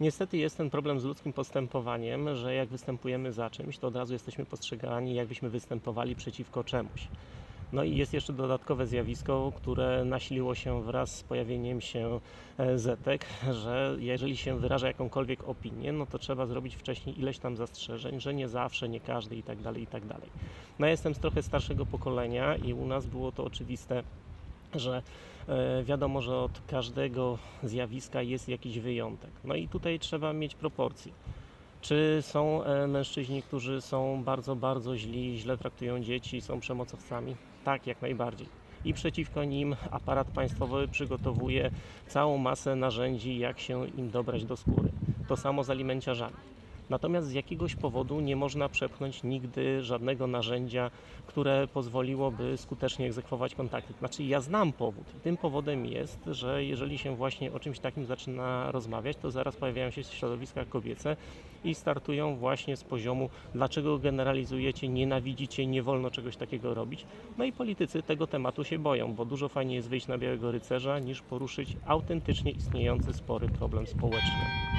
Niestety jest ten problem z ludzkim postępowaniem, że jak występujemy za czymś, to od razu jesteśmy postrzegani, jakbyśmy występowali przeciwko czemuś. No i jest jeszcze dodatkowe zjawisko, które nasiliło się wraz z pojawieniem się e, zetek, że jeżeli się wyraża jakąkolwiek opinię, no to trzeba zrobić wcześniej ileś tam zastrzeżeń, że nie zawsze, nie każdy i tak dalej, i tak dalej. No ja jestem z trochę starszego pokolenia i u nas było to oczywiste, że e, wiadomo, że od każdego zjawiska jest jakiś wyjątek. No i tutaj trzeba mieć proporcje. Czy są e, mężczyźni, którzy są bardzo, bardzo źli, źle traktują dzieci, są przemocowcami? Tak, jak najbardziej. I przeciwko nim aparat państwowy przygotowuje całą masę narzędzi, jak się im dobrać do skóry. To samo z alimenciarzami. Natomiast z jakiegoś powodu nie można przepchnąć nigdy żadnego narzędzia, które pozwoliłoby skutecznie egzekwować kontakty. Znaczy, ja znam powód. Tym powodem jest, że jeżeli się właśnie o czymś takim zaczyna rozmawiać, to zaraz pojawiają się środowiska kobiece i startują właśnie z poziomu, dlaczego generalizujecie, nienawidzicie, nie wolno czegoś takiego robić. No i politycy tego tematu się boją, bo dużo fajniej jest wyjść na białego rycerza, niż poruszyć autentycznie istniejący spory problem społeczny.